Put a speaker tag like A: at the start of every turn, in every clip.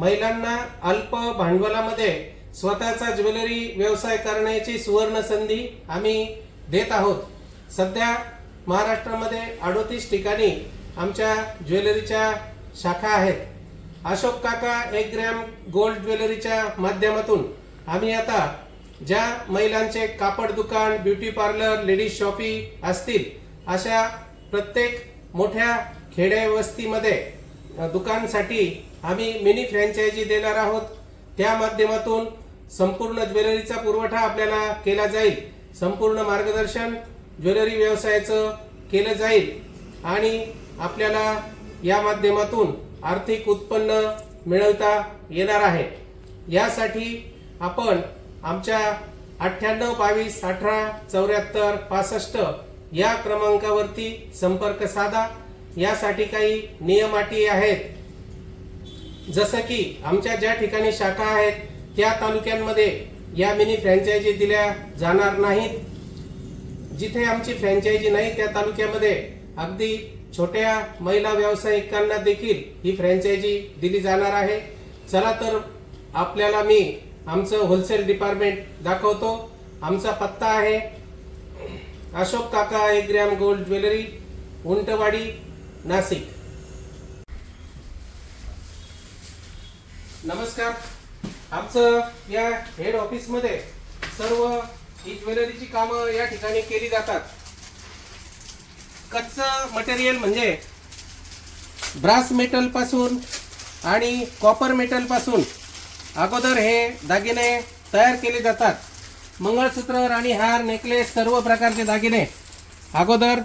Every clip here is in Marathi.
A: महिलांना अल्प भांडवलामध्ये स्वतःचा ज्वेलरी व्यवसाय करण्याची सुवर्ण संधी आम्ही देत आहोत. सध्या महाराष्ट्रामध्ये अडोतीस ठिकाणी आमच्या ज्वेलरीच्या शाखा आहेत. अशोक काका एक ग्रॅम गोल्ड ज्वेलरीच्या माध्यमातून आम्ही आता ज्या महिलांचे कापड दुकान ब्युटी पार्लर लेडीज शॉपी असतील अशा प्रत्येक मोठ्या खेड्या वस्तीमध्ये दुकानसाठी आम्ही मिनी फ्रँचायझी देणार आहोत. त्या माध्यमातून संपूर्ण ज्वेलरीचा पुरवठा आपल्याला केला जाईल. संपूर्ण मार्गदर्शन ज्वेलरी व्यवसायाचं केलं जाईल. आणि आपल्याला या माध्यमातून आर्थिक उत्पन्न मिळवता येणार आहे. यासाठी आपण आमच्या अठ्ठ्याण्णव बावीस अठरा चौऱ्याहत्तर पासष्ट या क्रमांकावरती संपर्क साधा. यासाठी काही नियम अटी आहेत. जसं की आमच्या ज्या ठिकाणी शाखा आहेत त्या तालुक्यांमध्ये या मिनी फ्रँचायझी दिल्या जाणार नाहीत. जिथे आमची फ्रँचायझी नाही त्या तालुक्यामध्ये अगदी छोट्या महिला व्यावसायिकांना देखील ही फ्रँचायझी दिली जाणार आहे. चला तर आपल्याला मी आमचं होलसेल डिपार्टमेंट दाखवतो. आमचा पत्ता आहे अशोक काका एग्रॅम gram gold jewellery Untwadi Nashik. नमस्कार. आमचं या हेड ऑफिसमध्ये सर्व ही ज्वेलरीची कामं या ठिकाणी केली जातात. कच्चं मटेरियल म्हणजे ब्रास मेटलपासून आणि कॉपर मेटलपासून अगोदर हे दागिने तयार केले जातात. मंगळसूत्र आणि हार नेकलेस सर्व प्रकारचे दागिने अगोदर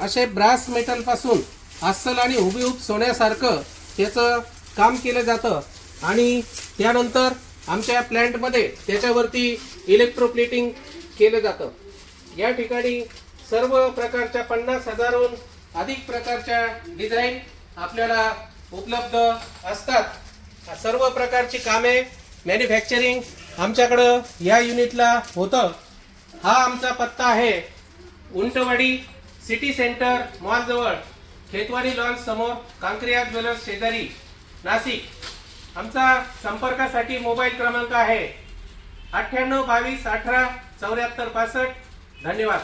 A: असे ब्रास मेटलपासून अस्सल आणि हुबेहूब सोन्यासारखं त्याचं काम केलं जातं. आणि त्यानंतर आमच्या प्लॅन्टमध्ये त्याच्यावरती इलेक्ट्रोप्लेटिंग केलं जातं. या ठिकाणी सर्व प्रकारच्या पन्नास हजारहून अधिक प्रकारच्या डिझाईन आपल्याला उपलब्ध असतात. सर्व प्रकारची कामे मॅन्युफॅक्चरिंग आमच्याकडं या युनिटला होतं. हा आमचा पत्ता आहे उंटवाडी सिटी सेंटर मॉलजवळ खेतवाडी लॉन्च समोर कांक्रिया ज्वेलर्स शेजारी. नाशिक. आमचा संपर्कासाठी मोबाईल क्रमांक आहे अठ्ठ्याण्णव बावीस अठरा चौऱ्याहत्तर पासष्ट. धन्यवाद.